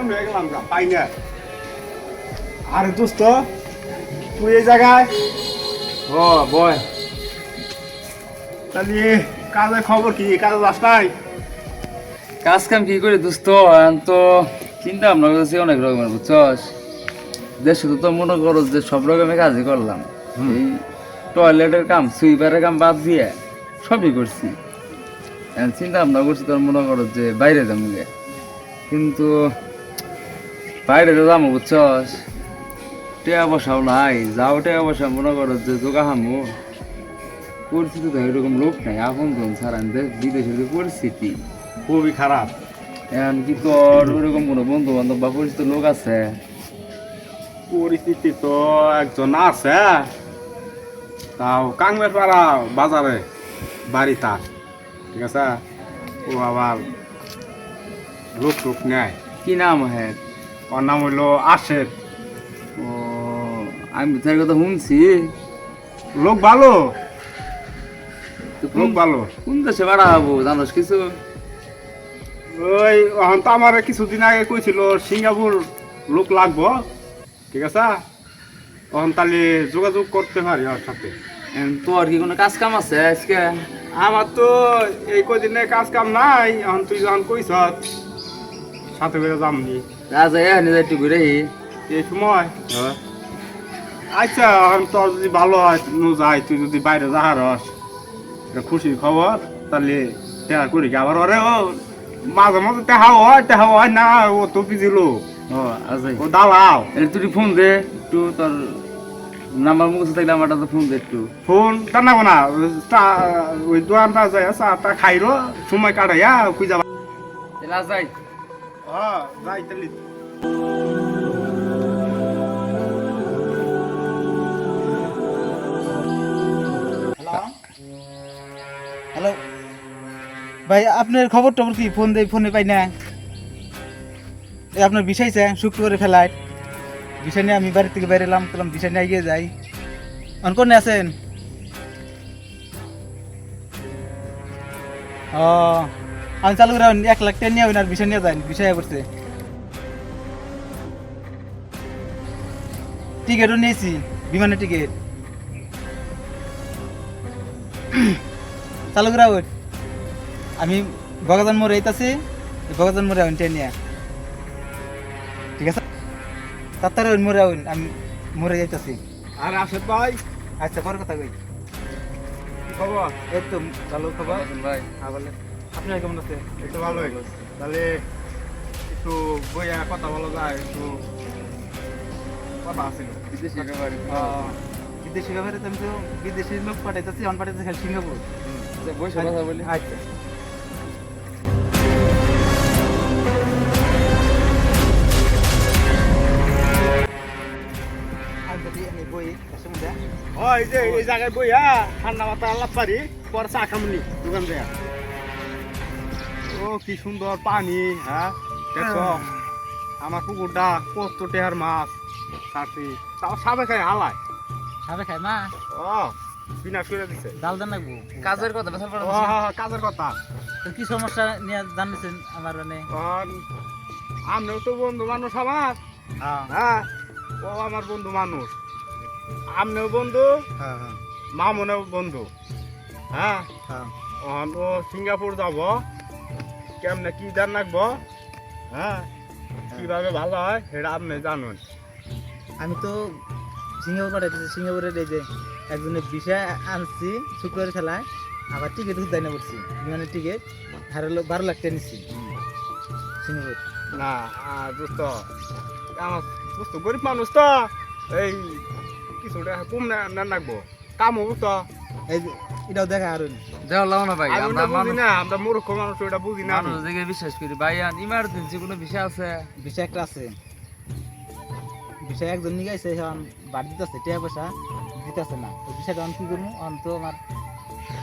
ঘুরতে হয়ে গেলাম গা পাই না। আরে দোস্ত তুই এই জায়গায়? ও বয়। তাহলে কাজের খবর কি? কাজে নাই? কাজ কাম কি করে দোস্ত তো চিন্তা ভাবনা করতেছি অনেক রকমের বুঝছস? দেশে তো তো মনে করো যে সব রকমের কাজই করলাম। এই টয়লেটের কাম সুইপারের কাম বাদ দিয়ে সবই করছি। চিন্তা ভাবনা করছি তোর মনে করো যে বাইরে যাব কিন্তু বাইরে তো যাব বুঝছস? টেয়া বসাও নাই যাও টেয়া বসা মনে করো যে জোগা হামু। পরিস্থিতি তো এরকম লোক নাই আপন জন ছাড়া বিদেশের যে পরিস্থিতি। খুবই খারাপ। এখন কি তোর ওরকম কোনো বন্ধু বান্ধব বা পরিচিত লোক আছে? পরিস্থিতি তো একজন আছে। তাও কাংমের পাড়া বাজারে বাড়ি তার ঠিক আছে? ও আবার লোক টোক নেয় কি নাম হ্যাঁ? ওর নাম হইল আশের। ও আমি তার কথা শুনছি। লোক ভালো? লোক ভালো? কোন দেশে বাড়া হব জানোস কিছু? ওই এখন তো আমার কিছুদিন আগে কইছিল সিঙ্গাপুর লোক লাগবো। ঠিক আছে? তখন তাহলে যোগাযোগ করতে পারি ওর সাথে। এখন তোর কি কোনো কাজ কাম আছে আজকে? আমার তো এই কদিনে কাজ কাম নাই এখন তুই যখন কইস সাথে করে যামনি রাজা এখানে যাই একটু ঘুরে। এই সময়? আচ্ছা এখন তোর যদি ভালো হয় নু যাই তুই যদি বাইরে যাহার হস। খুশির খবর তাহলে দেখা করি আবার ওরে ও মাঝে মাঝে দেখা হয় দেখা হয় না ও তো পিছিলো ও আচ্ছা। ও দালাও তুই ফোন দে একটু তোর নাম্বার মুখে থাকলে আমারটা তো ফোন দে একটু। ফোন? টানাবো না চা- ওই দোকানটা যাই চাটা খাইরো সময় কাটাইয়া তাহলে যাই হ্যাঁ হ্যালো, ভাই, আপনার খবর টবর কি? ফোন দেই ফোনে পাই না। আপনার বিষয় চাই শুক্রবারে ফেলায় বিষয় নিয়ে আমি বাড়ি থেকে বাইরে এলাম বললাম বিষয় নিয়ে এগিয়ে যাই। অন, কোনে আছেন? ও আমি চালু করে এক লাখ টেন নিয়ে আর বিষয় নিয়ে যান বিষয় করছে টিকিটও নিয়েছি বিমানের টিকিট। চালু করা আমি বগাজান মোড়ে আইতাছি বগাজান মোড়ে আউন ট্রেন নিয়ে। ঠিক আছে? ওই মোড়ে আউন আমি মোড়ে যাইতাছি। আর আশেদ ভাই? আচ্ছা পরে কথা কই। খবর? এই তো চালু খবর। ভাই। হ্যাঁ বলে আপনার কেমন আছে এই তো ভালোই। তাহলে একটু বইয়া কথা বলা যায় একটু কথা আছিল বিদেশি ব্যাপারে আহ, বিদেশি ব্যাপারে তো আমি তো বিদেশি লোক পাঠাইতেছি অন পাঠাইতেছি খালি সিঙ্গাপুর। বসে কথা বলি। আচ্ছা। বই সমুদ্র ও এই যে এই জায়গায় বইয়া ঠান্ডা মাথা আল্লাহ পারি পরে চা খামনি দোকান দেয়া। ও কি সুন্দর পানি হ্যাঁ? দেখছ আমার পুকুরটা কত টেহার মাছ সাথে। তাও সাবে খাই হালায়। সাবে খাই মা? ও বিনা করে দিছে। ডাল দেন লাগবো? কাজের কথা বেসার ও কাজের কথা। তো কি সমস্যা নিয়ে জানিয়েছেন আমার মানে? আমরাও তো বন্ধু মানুষ আমার। হ্যাঁ। হ্যাঁ ও আমার বন্ধু মানুষ। আমনেও বন্ধু হ্যাঁ হ্যাঁ। মামনেও বন্ধু। হ্যাঁ? হ্যাঁ। অহন ও সিঙ্গাপুর যাব। কেমনে কি জান রাখব? হ্যাঁ। কীভাবে ভালো হয় সেটা আপনি জানুন। আমি তো সিঙ্গাপুর পাঠাইতেছি সিঙ্গাপুরের এই যে একজনের বিষয় আনছি শুক্রবার খেলায় আবার টিকিট উদ্যায় না করছি বিমানের টিকিট হার হলো বারো লাখ টাকা নিচ্ছি। সিঙ্গাপুর। না দোস্ত আমার দোস্ত গরিব মানুষ তো এই কিছুটা কম না রাখব। কাম হব তো। এই এটাও দেখা আর দেওয়া লাও না ভাই আমরা বুঝি না আমরা মূর্খ মানুষ ওটা বুঝি না মানুষ দেখে বিশ্বাস করি। ভাই ইমার্জেন্সি কোনো বিষয় আছে? বিষয় একটা আছে। বিষয় একজন নিয়ে গেছে এখন বাড়ি দিতেছে টাকা পয়সা দিতেছে না। ওই বিষয়টা আমি কি করব? অন তো আমার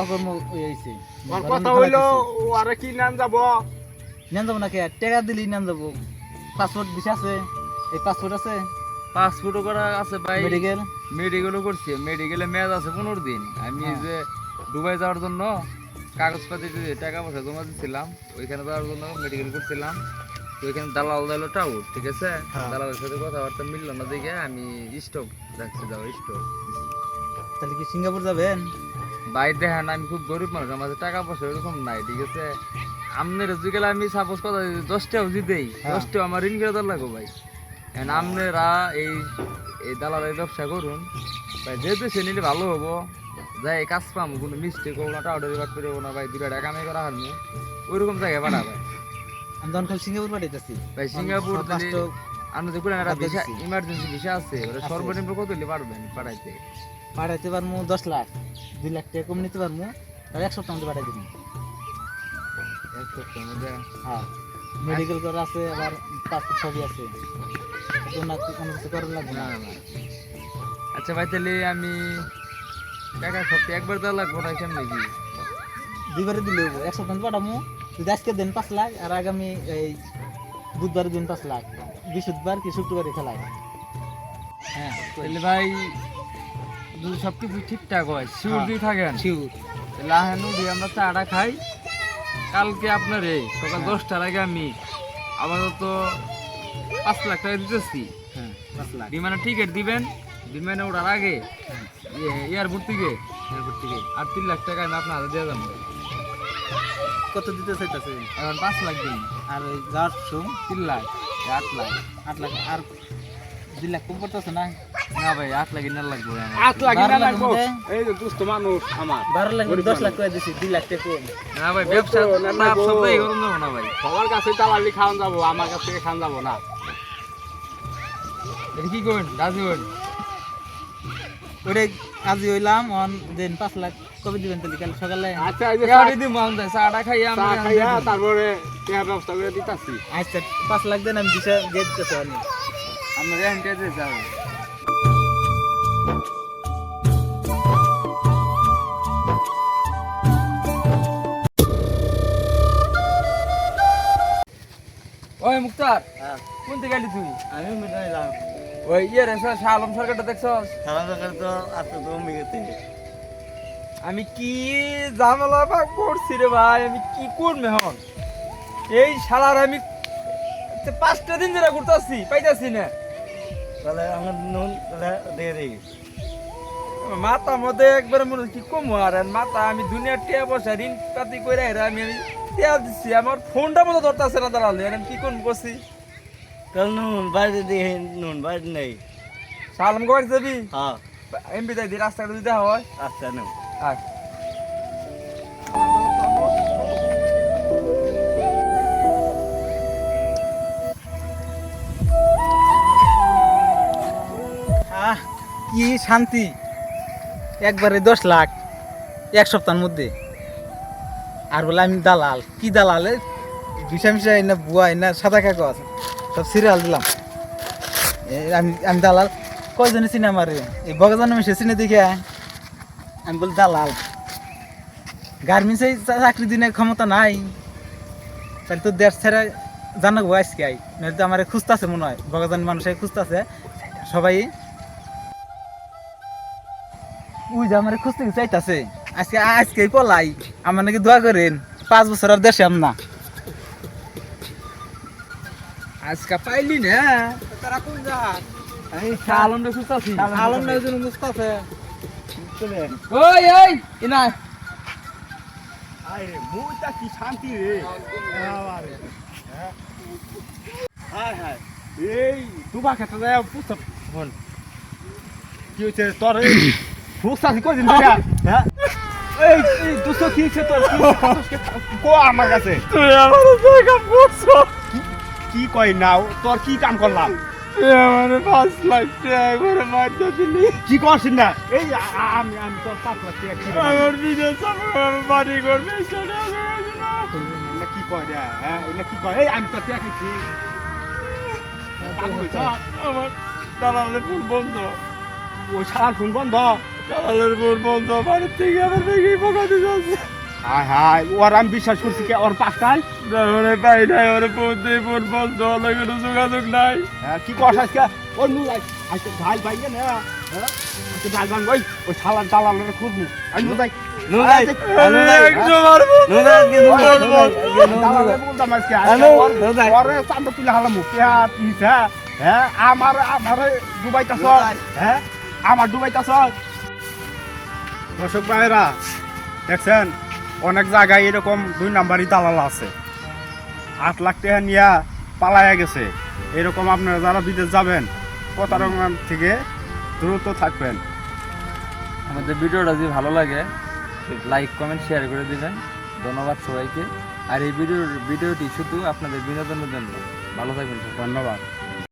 অকর্ম হয়ে গেছে। ওর কথা হইল ও আরে কি নাম যাব? নেন যাব নাকি টাকা দিলেই নেন যাব। পাসপোর্ট বিষয় আছে? এই পাসপোর্ট আছে? পাসপোর্টও করা আছে ভাই। মেডিকেল মেডিকেলও করছি। মেডিকেলে মেয়াদ আছে পনেরো দিন। আমি যে দুবাই যাওয়ার জন্য কাগজপাতি টাকা পয়সা জমা দিচ্ছিলাম ওইখানে যাওয়ার জন্য মেডিকেল করছিলাম। তো এখানে দালাল দিলো টাউট ঠিক আছে? হ্যাঁ। দালালের সাথে কথাবার্তা মিললো না দেখে আমি স্টক রাখতে যাব স্টক। তাহলে কি সিঙ্গাপুর যাবেন? বাইরে দেখেন আমি খুব গরিব মানুষ আমার টাকা পয়সা এরকম নাই ঠিক আছে? আমনের যুগেলে আমি সাপোজ কথা দশটাও জিতেই হ্যাঁ। দশটাও আমার ঋণ করে লাগবো ভাই। আপনারা এই এই দালালের ব্যবসা করুন ভাই যেহেতু সে নিলে ভালো হব। যাই কাজ পাম কোনো মিস্টেক হব না টাউডারি বাট করব না ভাই দুটা টাকা কামাই করা হারমু ওইরকম জায়গায় পাঠা ভাই। আমি তখন খালি সিঙ্গাপুর পাঠাইতেছি। ভাই সিঙ্গাপুর তো দেখুন একটা ভিসা। ইমার্জেন্সি ভিসা আছে আছে। সর্বনিম্ন কত হলে পারবেন পাঠাইতে? পাঠাইতে পারব দশ লাখ দুই লাখ টাকা কম নিতে পারব তাহলে এক সপ্তাহ মধ্যে পাঠাই দিবি। এক সপ্তাহের মধ্যে? হ্যাঁ। মেডিকেল করা আছে আবার পাসপোর্ট ছবি আছে। কোনো কিছু করার লাগবে না। আচ্ছা ভাই তাহলে আমি টাকা সপ্তাহে একবার দেওয়া লাগবো না কেমনি কি দুইবারে দিলে হব এক সপ্তাহ পাঠাবো যদি আজকে দেন পাঁচ লাখ আর আগামী এই বুধবারে দিন পাঁচ লাখ বৃহস্পতিবার কি শুক্রবারে খেলায়। হ্যাঁ তাহলে ভাই যদি সব কিছু ঠিকঠাক হয় শিউর হ্যাঁ। দিয়ে থাকেন? শিউর। তাহলে আহেন উঠি আমরা চাটা খাই। কালকে আপনার এই সকাল দশটার আগে আমি আপাতত পাঁচ লাখ টাকা দিতেছি। হ্যাঁ পাঁচ লাখ। বিমানে টিকিট দিবেন বিমানে ওঠার আগে এয়ারপোর্ট থেকে এয়ারপোর্ট থেকে আর তিন লাখ টাকা আমি আপনার হাতে দিয়ে যাব? কত দিতে চাইতেছে এখন পাঁচ লাখ দিন। আর ওই যাওয়ার সোম? তিন লাখ আট লাখ। আট লাখ আর দুই লাখ কম পড়তেছে না? না ভাই আট লাখ ইনার লাগবে আমার। আট লাগবো। মধ্যে? এই যে দুস্থ মানুষ আমার। বারো লাখ দশ লাখ করে দিছি দুই লাখ টাকা কম। না ভাই ব্যবসা না, না লাভ গরম যাব না ভাই। সবার কাছে দালালি খাওয়ান যাব আমার কাছ থেকে খান যাব না। এটা কি করবেন? রাজি হবেন ওরে আজ হইলাম অন দেন পাঁচ লাখ কবে দিবেন তাহলে কাল সকালে। আচ্ছা এই যে চাটা খাইয়া চা খাইয়া তারপরে ব্যবস্থা করে দিতাছি। আচ্ছা পাঁচ লাখ দেন আমি দিশা আমি আমরা রেন্টে যাব। ওই মুক্তার কোন দিকে গেলি তুই? আমি মিটাই যাম ওই ইয়ে রে আলম সরকারটা দেখছস সারা সকাল তো আসতে তো মিগেতে আমি কি ঝামেলা বা করছি রে ভাই? আমি কি করব এখন? এই শালার আমি পাঁচটা দিন ধরে ঘুরতেছি পাইতাছি না। তাহলে আমার নুন তাহলে দিয়ে দিই মাথা মধ্যে একবার মনে কি কম আর? মাথা আমি দুনিয়ার টিয়া বসা ঋণ পাতি করে হেরা আমি টিয়া দিচ্ছি আমার ফোনটা মতো ধরতেছে না দাঁড়ালে। আমি কি করব করছি তাহলে নুন বাইরে দিয়ে নুন বাইরে নেই। সালাম করে যাবি হ্যাঁ। এমবি তাই দিয়ে রাস্তাটা দিতে হয়। আচ্ছা নুন। আহ। কি শান্তি? একবারে দশ লাখ এক সপ্তাহের মধ্যে। আর বলে আমি দালাল। কি দালাল ভিসা মিশা না বুয়া না সাদা কাগজ সব সিরিয়াল দিলাম। আমি আমি দালাল। কয়জনে চিনে আমার এই? বগাজানো মিশে চিনে দেখে আমি বলি, দালাল গার্মেন্টসে চাকরি দিনে ক্ষমতা নাই। তাহলে তো দেশ ছেড়ে জানাব আজকে আই। নাহলে তো আমার খুঁজতেছে মনে হয়। বগাজানি মানুষে খুঁজতেছে সবাই ওই যে আমার খুঁজতে চাইতাছে। আজকে আজকে পলাই। আমার নাকি দোয়া করেন পাঁচ বছর আর দেশে না আজকে পাইলি না তারা কোন জাহাজ এই শাহ আলমটা সুস্তাছি আলম না ওজন মুস্তাফে চলে ওই ওই ইনা আরে মুটা কি শান্তি রে হ্যাঁ হ্যাঁ এই দুবা খেতে যায় পুস্তক হন কি হয়েছে তোর এই পুস্তক কদিন ধরে হ্যাঁ এই এই দুশো কি হয়েছে তোর কি হয়েছে? কো আমার কাছে তুই আমার জায়গা বসো কি কই নাও? তোর কি কাম করলাম? আমার পাঁচ লাখ টাকা করে মারতে দিলি। কি করছিস না? এই আমি আমি তোর পাঁচ লাখ টাকা? আমার বিদেশ বাড়ি করবে কি কয় রে? হ্যাঁ এগুলা কি কয়? এই আমি তোর টাকা হইছ? আমার দালালের ফুল বন্ধ। ওই সারার ফোন বন্ধ? দালালের ফুল বন্ধ বাড়ির থেকে আমার বেগে পোকা যাচ্ছে। হায় হায় ওর আমি বিশ্বাস করছি কে ওর পাঁচটায়? ওরে পাই নাই ওরে ফোন দিয়ে ফোন বন্ধ কোনো যোগাযোগ নাই। হ্যাঁ কি কস আজকে? ওর নু আজকে ঢাল পাইয়ে না হ্যাঁ ওই ওই শালার আমি বোঝাই হ্যাঁ আমার আমার হ্যাঁ আমার ডুবাইতাছ। দর্শক ভাইরা দেখছেন? অনেক জায়গায় এরকম দুই নাম্বারই দালাল আছে। আট লাখ টাকা নিয়ে পালায়া গেছে। এরকম আপনারা যারা বিদেশ যাবেন প্রতারণা থেকে দ্রুত থাকবেন। আমাদের ভিডিওটা যদি ভালো লাগে লাইক কমেন্ট শেয়ার করে দিবেন। ধন্যবাদ সবাইকে। আর এই ভিডিও ভিডিওটি শুধু আপনাদের বিনোদনের জন্য। ভালো থাকবেন ধন্যবাদ।